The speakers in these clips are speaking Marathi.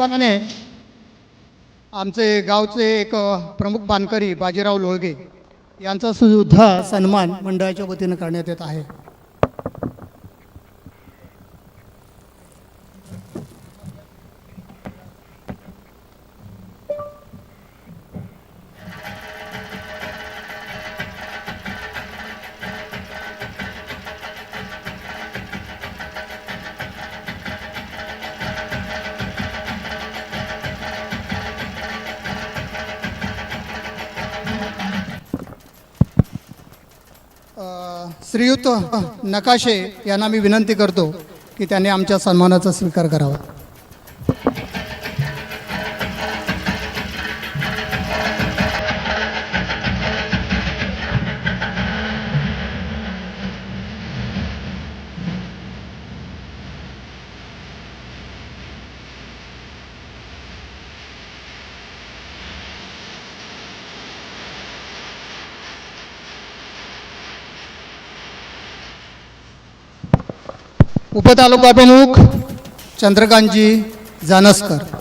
त्याप्रमाणे आमचे गावचे एक प्रमुख बांधकरी बाजीराव लोळगे यांचा सुद्धा सन्मान मंडळाच्या वतीनं करण्यात येत आहे. श्रीयुत नकाशे यांना मी विनंती करतो की त्यांनी आमच्या सन्मानाचा स्वीकार करावा. तालुका प्रमुख चंद्रकांतजी जानसकर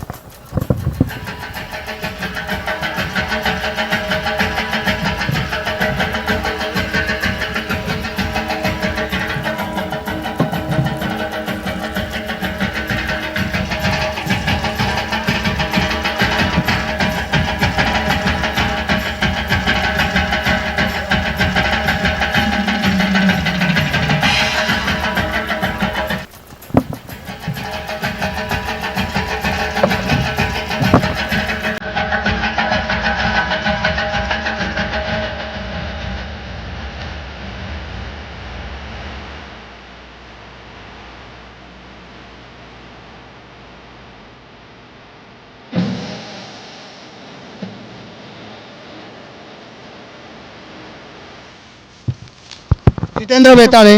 जितेंद्र बेताळे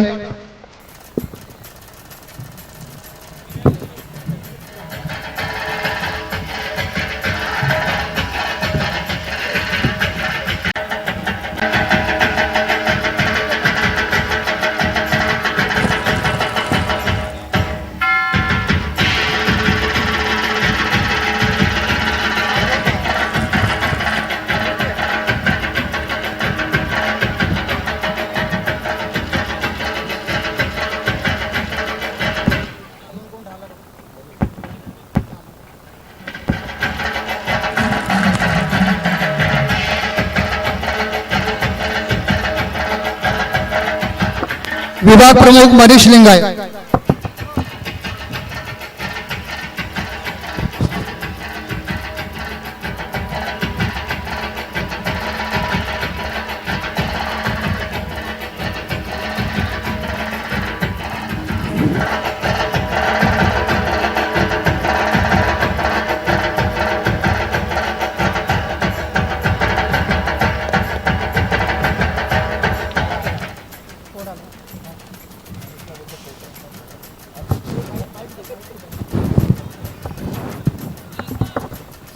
प्रमुख मनीष लिंगाय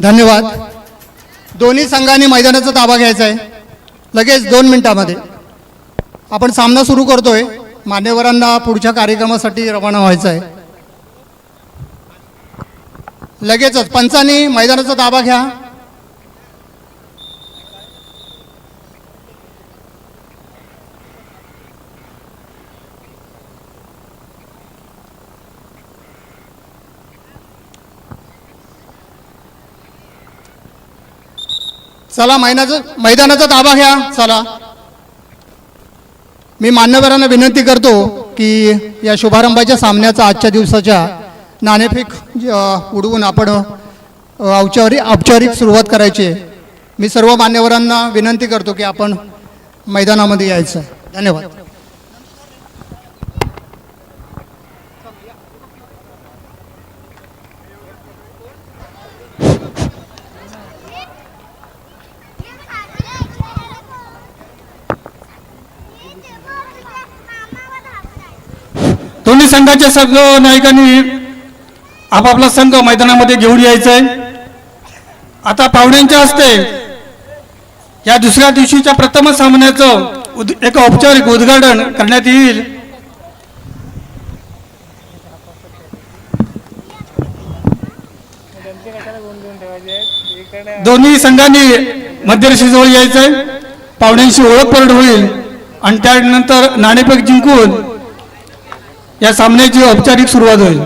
धन्यवाद. दोन्ही संघांनी मैदानाचा ताबा घ्यायचा आहे. लगेच दोन मिनिटामध्ये. आपण सामना सुरू करतोय. मान्यवरांना पुढच्या कार्यक्रमासाठी रवाना व्हायचं आहे. लगेचच पंचांनी मैदानाचा ताबा घ्या. चला मैदानाचा मैदानाचा ताबा घ्या चला मी मान्यवरांना विनंती करतो की या शुभारंभाच्या सामन्याचा आजच्या दिवसाच्या नाणेफेक उडवून आपण औपचारिक औपचारिक सुरुवात करायची मी सर्व मान्यवरांना विनंती करतो की आपण मैदानामध्ये यायचं. धन्यवाद दोन्ही संघाच्या सर्व नायकांनी आपापला संघ मैदानामध्ये घेऊन यायचा आहे आता पाहुण्यांच्या हस्ते या दुसऱ्या दिवशीच्या प्रथम सामन्याचं उद एक औपचारिक उद्घाटन करण्यात येईल. दोन्ही संघांनी मध्यरेषेजवळ यायचंय. पाहुण्यांशी ओळख परड होईल. आणि त्यानंतर नाणेफेक जिंकून या सामन्याची औपचारिक सुरुवात होईल.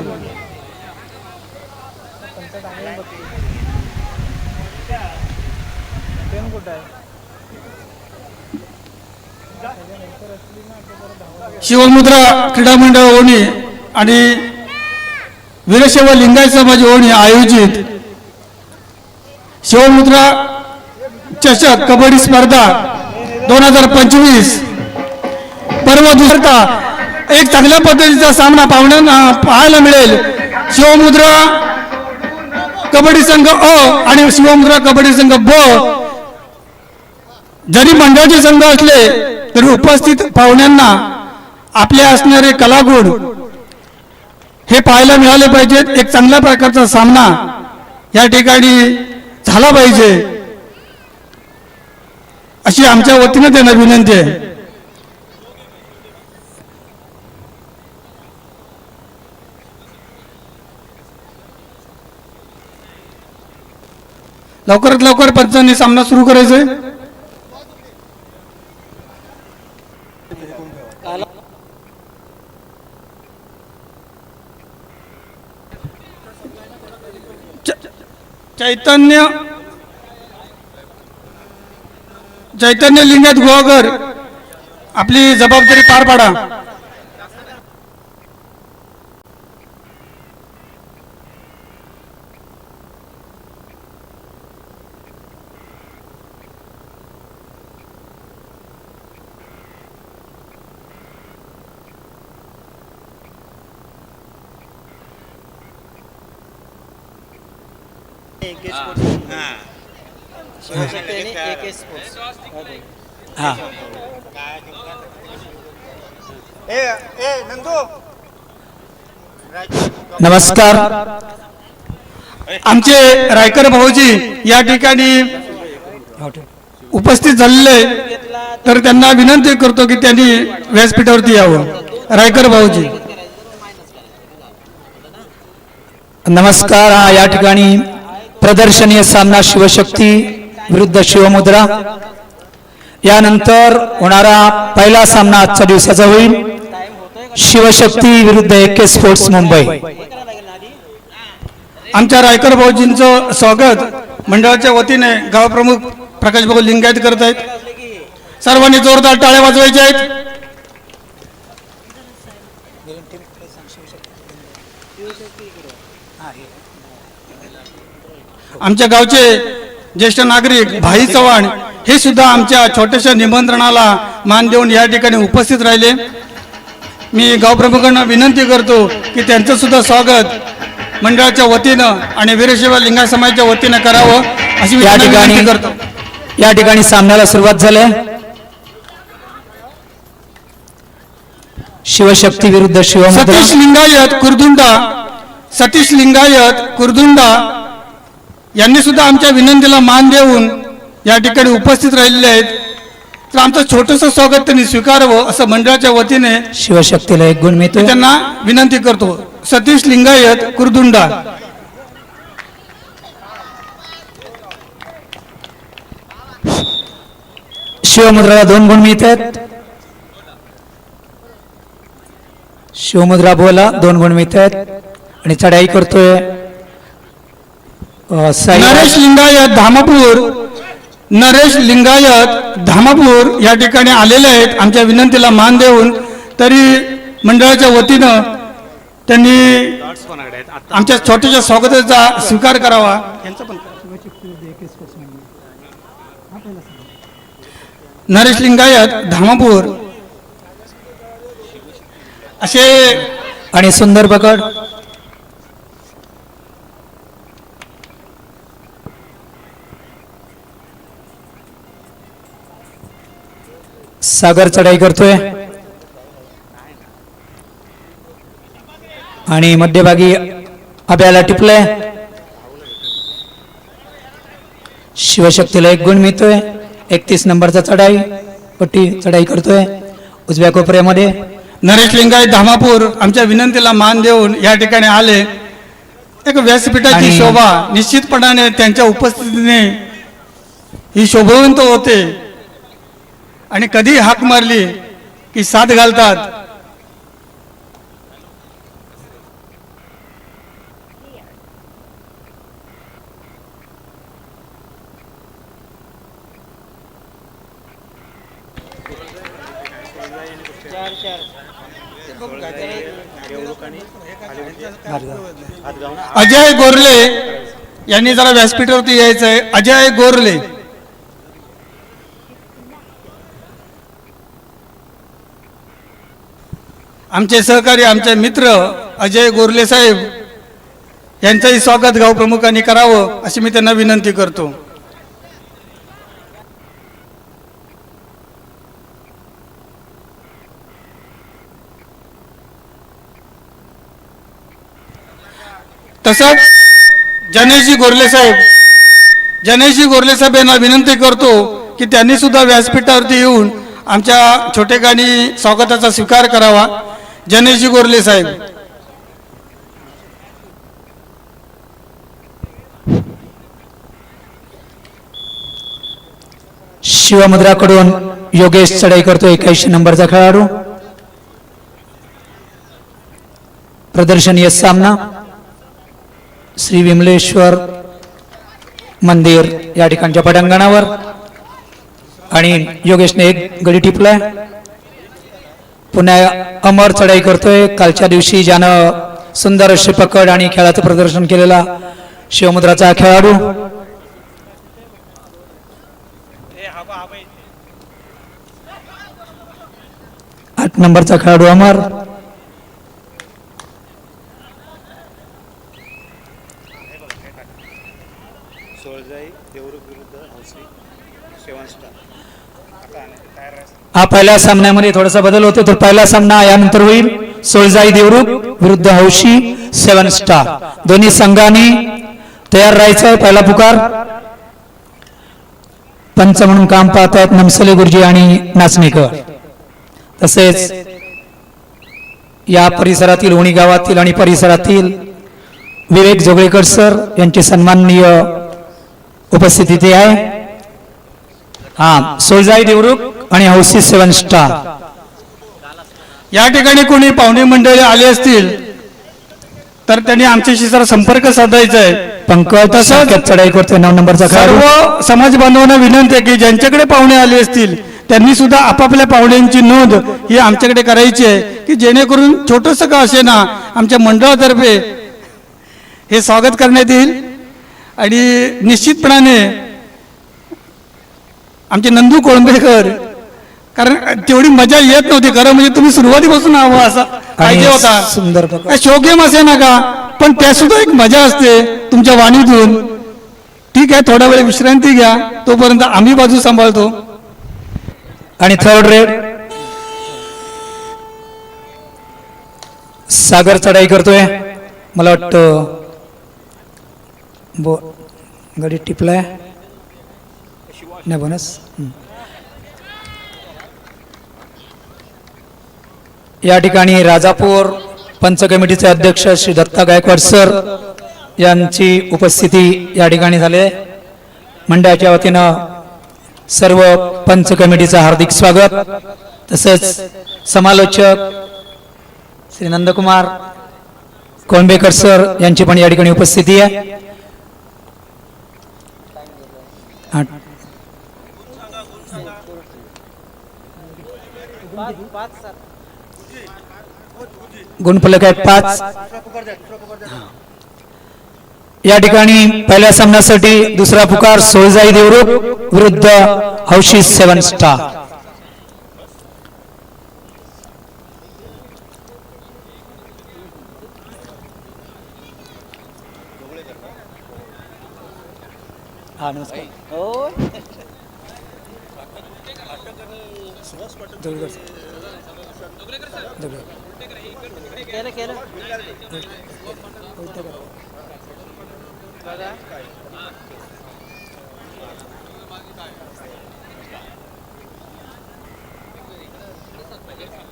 शिवमुद्रा क्रीडा मंडळ ओणी आणि वीरशैव लिंगायत समाज ओणी आयोजित शिवमुद्रा चषक कबड्डी स्पर्धा दोन हजार पंचवीस पर्व दुसरता एक चांगल्या पद्धतीचा सामना पाहुण्यांना पाहायला मिळेल. शिवमुद्रा कबड्डी संघ अ आणि शिवमुद्रा कबड्डी संघ ब. जरी मंडळाचे संघ असले तरी उपस्थित पाहुण्यांना आपले असणारे कलागुण हे पाहायला मिळाले पाहिजेत. एक चांगल्या प्रकारचा सामना या ठिकाणी झाला पाहिजे. अशी आमच्या वतीनं त्यांना विनंती आहे. लवकरात लवकर पंचांनी सामना सुरू करायचा आहे. चैतन्य चैतन्य लिंगात गुहागर आपली जबाबदारी पार पाडा. हा नमस्कार. आमचे रायकर भाऊजी या ठिकाणी उपस्थित झालेले. तर त्यांना विनंती करतो की त्यांनी व्यासपीठावरती यावं. रायकर भाऊजी. नमस्कार. हा या ठिकाणी प्रदर्शनीय सामना शिवशक्ती विरुद्ध शिवमुद्रा. यानंतर होणारा पहिला सामना आजच्या दिवसाचा होईल. शिवशक्ती विरुद्ध एके स्पोर्ट्स मुंबई. आमच्या रायकर भाऊजींचं स्वागत मंडळाच्या वतीने गावप्रमुख प्रकाश भाऊ लिंगायत करत आहेत सर्वांनी जोरदार टाळ्या वाजवायच्या आहेत. आमच्या गावचे ज्येष्ठ नागरिक भाई चव्हाण हे सुद्धा आमच्या छोट्याशा निमंत्रणाला मान देऊन या ठिकाणी उपस्थित राहिले. मी गावप्रमुखांना विनंती करतो की त्यांचं सुद्धा स्वागत मंडळाच्या वतीनं आणि वीरशैव लिंगायत समाजाच्या वतीनं करावं अशी या ठिकाणी करतो. या ठिकाणी सामन्याला सुरुवात झाली. शिवशक्ती विरुद्ध शिवमुद्रा. सतीश लिंगायत कुरदुंडा. सतीश लिंगायत कुरदुंडा. यांनी सुद्धा आमच्या विनंतीला मान देऊन या ठिकाणी उपस्थित राहिलेले आहेत. तर आमचं छोटंसं स्वागत त्यांनी स्वीकारावं असं मंडळाच्या वतीने शिवशक्तीला एक गुण मिळतोय मी त्यांना विनंती करतो. सतीश लिंगायत कुरदुंडा. शिवमुद्राला दोन गुण मिळत आहेत शिवमुद्रा बोला दोन गुण मिळत आहेत आणि चढाई करतोय. नरेश लिंगायत धामापूर नरेश लिंगायत धामापूर या ठिकाणी आलेले आहेत. आमच्या विनंतीला मान देऊन तरी मंडळाच्या वतीनं त्यांनी आमच्या छोट्याशा स्वागताचा स्वीकार करावा. नरेश लिंगायत धामापूर. असे आणि सुंदर पकड. सागर चढाई करतोय. आणि मध्यभागी अभ्याला टिपलंय. शिवशक्तीला एक गुण मिळतोय. एकतीस नंबरचा चढाई पट्टी चढाई करतोय. उजव्या कोपऱ्यामध्ये नरेश लिंगायत धामापूर आमच्या विनंतीला मान देऊन या ठिकाणी आले. एक व्यासपीठाची शोभा निश्चितपणाने त्यांच्या उपस्थितीने ही शोभवंत होते. आणि कधी हाक मारली की साथ घालतात? अजय गोरले यांनी जरा व्यासपीठावरती यायचं आहे अजय गोरले. आमचे सहकारी आमचे मित्र अजय गोरले साहेब यांचंही स्वागत गाव प्रमुखांनी करावं अशी मी त्यांना विनंती करतो. तसंच जनेशजी गोरले साहेब जनेशजी गोरले साहेब यांना विनंती करतो की त्यांनी सुद्धा व्यासपीठावरती येऊन आमच्या छोटेखानी स्वागताचा स्वीकार करावा. जनेशजी गोरले साहेब. शिवमुद्राकडून योगेश चढाई करतो एक्याऐंशी नंबरचा खेळाडू. प्रदर्शनीय सामना. श्री विमलेश्वर मंदिर या ठिकाणच्या पटांगणावर. आणि योगेशने एक गडी टिपलाय. पुन्हा अमर चढाई करतोय. कालच्या दिवशी ज्यानं सुंदर अशी पकड आणि खेळाचं प्रदर्शन केलेला शिवमुद्राचा खेळाडू. आठ नंबरचा खेळाडू अमर सोळजाई देवरुख विरुद्ध हौसी सेवन स्टार आता आणि तयार राहा. हा पहिल्या सामन्यामध्ये थोडासा बदल होतो तर पहिला सामना यानंतर होईल. सोळजाई देवरुख विरुद्ध हौशी सेवन स्टार. दोन्ही संघाने तयार राहायचं आहे पहिला पुकार. पंच म्हणून काम पाहत आहेत नमसले गुरुजी आणि नाचणीकर. तसेच या परिसरातील उणी गावातील आणि परिसरातील विवेक जोगळेकर सर यांची सन्माननीय उपस्थिती आहे. हा सोळजाई देवरुख आणि हौसी सेवन स्टार. या ठिकाणी कोणी पाहुणे मंडळी आले असतील तर त्यांनी आमच्याशी जरा संपर्क साधायचा आहे पंकज तसंच चढाई करतोय नऊ नंबरचा सर्व समाज बांधवांना विनंती आहे की ज्यांच्याकडे पाहुणे आले असतील त्यांनी सुद्धा आपापल्या पाहुण्यांची नोंद ही आमच्याकडे करायची आहे की जेणेकरून छोटंसं का असे ना आमच्या मंडळातर्फे हे स्वागत करण्यात येईल. आणि निश्चितपणाने आमचे नंदू कोळंबेकर कारण तेवढी मजा येत नव्हती. खरं म्हणजे तुम्ही सुरुवातीपासून हवं असं. पाहिजे होता. सुंदर शो गेम असे ना का पण त्या सुद्धा एक मजा असते तुमच्या वाणीतून. ठीक आहे थोडा वेळ विश्रांती घ्या. तोपर्यंत आम्ही बाजू सांभाळतो. आणि थर्ड रेड सागर चढाई करतोय. मला वाटतं बो गडी टिपलाय. नाही बोनस. या ठिकाणी राजापूर पंच कमिटीचे अध्यक्ष श्री दत्ता गायकवाड सर यांची उपस्थिती या ठिकाणी झाली आहे. मंडळाच्या वतीनं सर्व पंच कमिटीचं हार्दिक स्वागत. तसेच समालोचक श्री नंदकुमार कोंबेकर सर यांची पण या ठिकाणी उपस्थिती आहे. पाच सात. गुणफलक आहे पाच. या ठिकाणी पहिल्या सामन्यासाठी दुसरा पुकार सोळजाई देवरुख विरुद्ध हौशी सेवन स्टार. हा नमस्कार हो केलं केलं बघा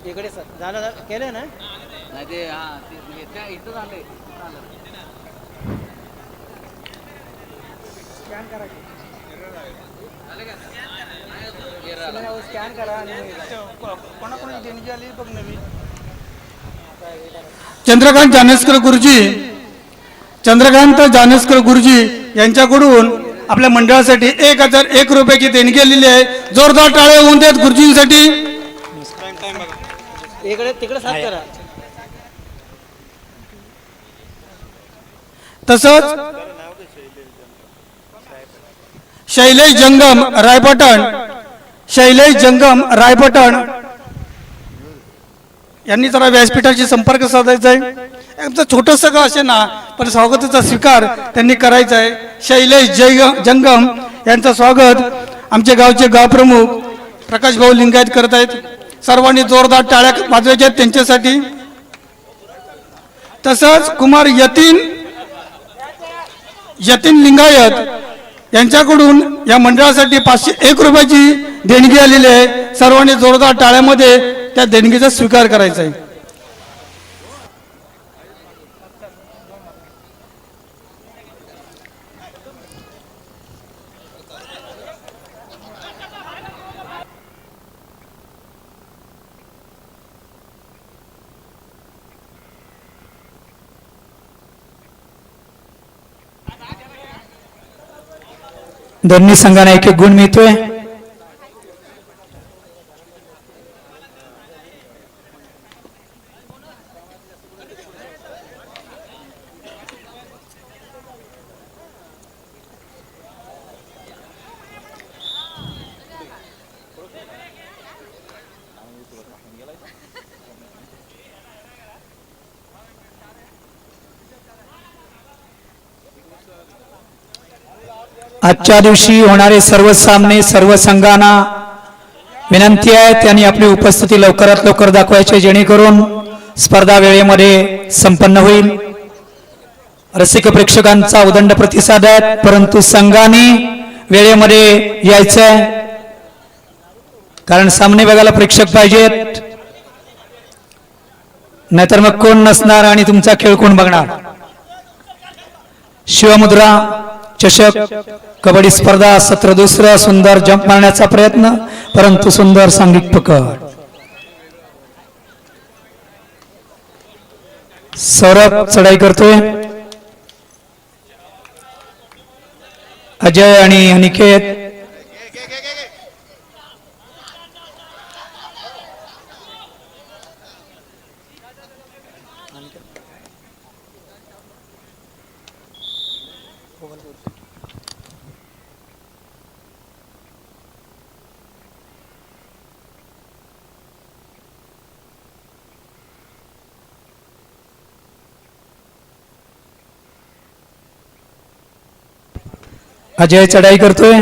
इकडे सर झालं केलं ना? नाही ते हा ते त्या इथं झालंय. स्कॅन करा आणि चंद्रकांत जानसकर गुरुजी. चंद्रकांत जानसकर गुरुजी यांच्याकडून आपल्या मंडळासाठी एक हजार एक रुपयाची देणगी आलेली आहे. जोरदार टाळे होऊन देत गुरुजींसाठी. इकडे तिकडे साफ करा. तसंच शैलेश जंगम रायपटण. शैलेश जंगम रायपटण. यांनी जरा व्यासपीठाशी संपर्क साधायचा आहे. आमचं छोटंसं का असे ना पण स्वागताचा स्वीकार त्यांनी करायचा आहे. शैलेश जय जंगम यांचं स्वागत आमचे गावचे गावप्रमुख प्रकाश भाऊ लिंगायत करत आहेत. सर्वांनी जोरदार टाळ्या वाजवायच्या आहेत त्यांच्यासाठी. तसंच कुमार यतीन यतीन लिंगायत यांच्याकडून या मंडळासाठी पाचशे एक रुपयाची देणगी आलेली आहे. सर्वांनी जोरदार टाळ्यामध्ये त्या देणगीचा स्वीकार करायचा आहे. दोन्ही संघांना एक एक गुण मिळतोय. आजच्या दिवशी होणारे सर्व सामने सर्व संघांना विनंती आहे त्यांनी आपली उपस्थिती लवकरात लवकर दाखवायची जेणेकरून स्पर्धा वेळेमध्ये संपन्न होईल. रसिक प्रेक्षकांचा उदंड प्रतिसाद आहे परंतु संघाने वेळेमध्ये यायचं आहे कारण सामने बघायला प्रेक्षक पाहिजेत. नाहीतर मग कोण नसणार आणि तुमचा खेळ कोण बघणार? शिवमुद्रा चषक कबड्डी स्पर्धा सत्र दुसरं सुंदर जंप मारण्याचा प्रयत्न परंतु सुंदर सांघिक पकड सौरभ चढाई करतोय. अजय आणि अनिकेत अजय चढाई करतोय.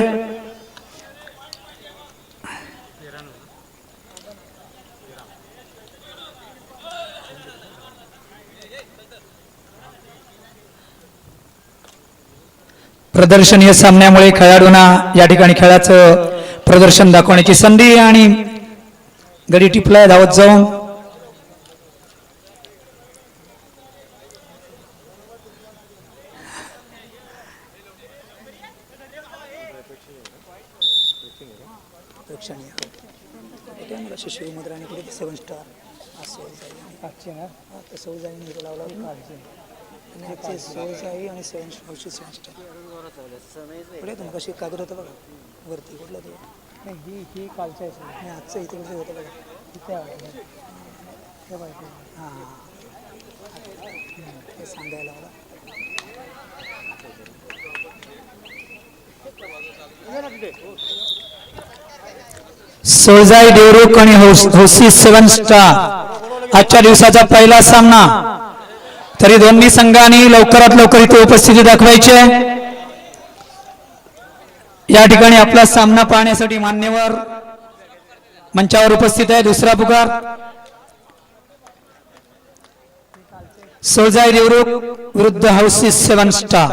प्रदर्शनीय सामन्यामुळे खेळाडूंना या ठिकाणी खेळाचं प्रदर्शन दाखवण्याची संधी आणि गडी टिपलाय धावत जाऊन प्रेक्षणीय कुठे मला शिवमुद्रा आणि कुठे सेवन स्टार सौजाई हिरो लावला आणि आजचे सौजाई आणि सेवन सेवन स्टार पुढे तुम्ही कशी कागद होतं बघा वरती कुठलं ते नाही ही ही कालच्या नाही आजचं इथे कुठे होतं बघा इथे हां हां ते सांगायला मला सोळजाई देवरुख आणि हौस- हौसी सेवन स्टार आजच्या दिवसाचा पहिला सामना. तरी दोन्ही संघांनी लवकरात लवकर इथे उपस्थिती दाखवायची आहे. या ठिकाणी आपला सामना पाहण्यासाठी मान्यवर मंचावर उपस्थित आहे. दुसरा पुकार. सोजाई देवरुख विरुद्ध हाऊसिस सेवन स्टार.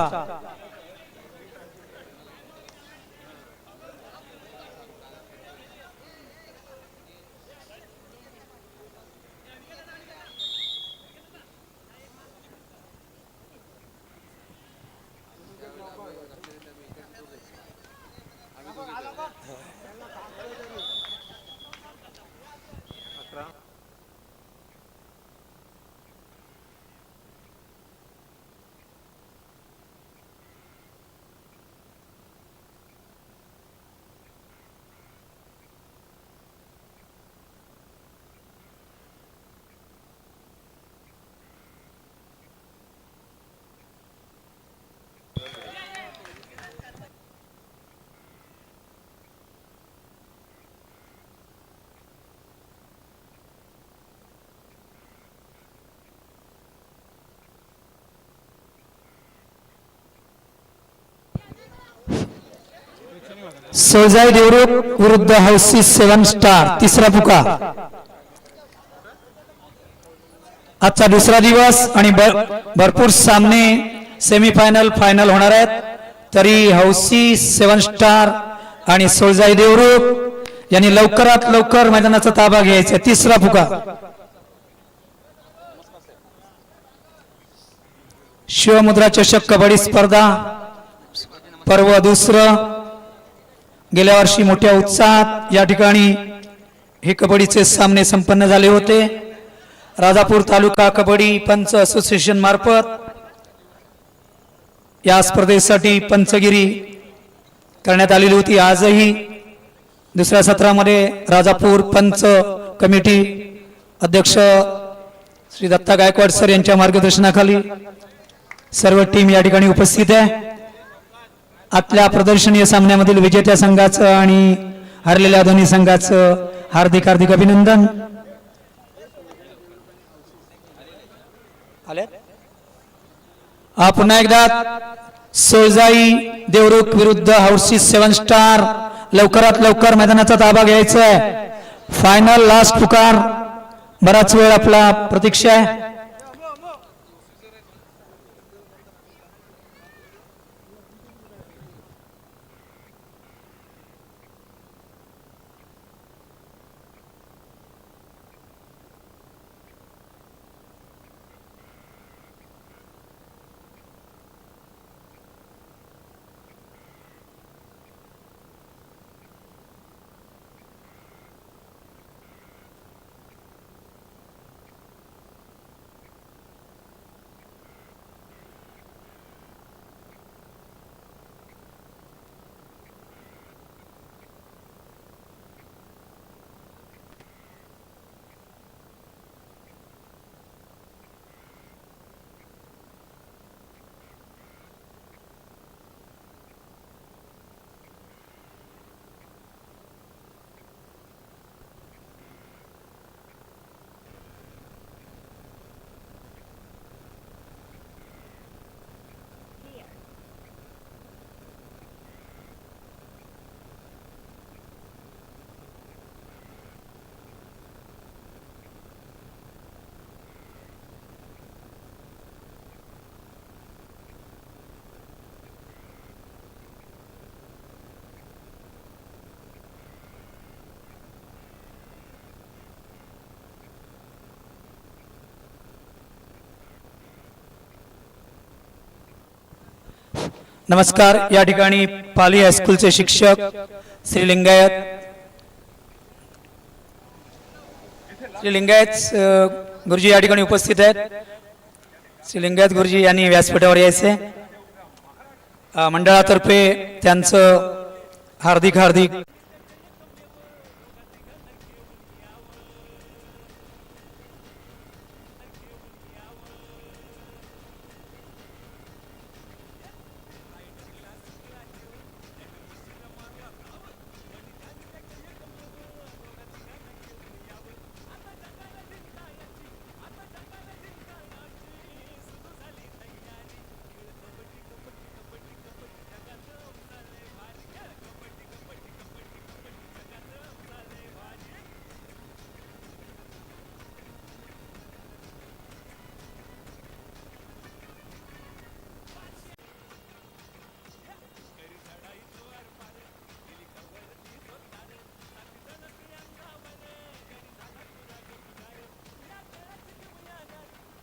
सोजाई देवरूप विरुद्ध हौसी सेवन स्टार तिसरा पुकार. आजचा दुसरा दिवस आणि भरपूर सामने सेमीफायनल फायनल होणार आहेत. तरी हौसी सेवन स्टार आणि सोळजाई देवरूप यांनी लवकरात लवकर मैदानाचा ताबा घ्यायचा तिसरा पुकार. शिवमुद्रा चषक कबड्डी स्पर्धा पर्व दुसरं गेल्या वर्षी मोठ्या उत्साहात या ठिकाणी हे कबड्डीचे सामने संपन्न झाले होते. राजापूर तालुका कबड्डी पंच असोसिएशन मार्फत या स्पर्धेसाठी पंचगिरी करण्यात आलेली होती. आजही दुसऱ्या सत्रामध्ये राजापूर पंच कमिटी अध्यक्ष श्री दत्ता गायकवाड सर यांच्या मार्गदर्शनाखाली सर्व टीम या ठिकाणी उपस्थित आहे. आतल्या प्रदर्शनीय सामन्यामधील विजेत्या संघाचं आणि हरलेल्या दोन्ही संघाचं हार्दिक हार्दिक अभिनंदन. पुन्हा एकदा सोळजाई देवरुख विरुद्ध हाऊसी सेवन स्टार लवकरात लवकर मैदानाचा ताबा घ्यायचा आहे. फायनल लास्ट पुकार. बराच वेळ आपला प्रतीक्षा आहे. नमस्कार या ठिकाणी पाली हायस्कूलचे शिक्षक श्री लिंगायत श्री लिंगायत गुरुजी या ठिकाणी उपस्थित आहेत. श्री लिंगायत गुरुजी यांनी व्यासपीठावर यायचे. मंडळातर्फे त्यांचं हार्दिक हार्दिक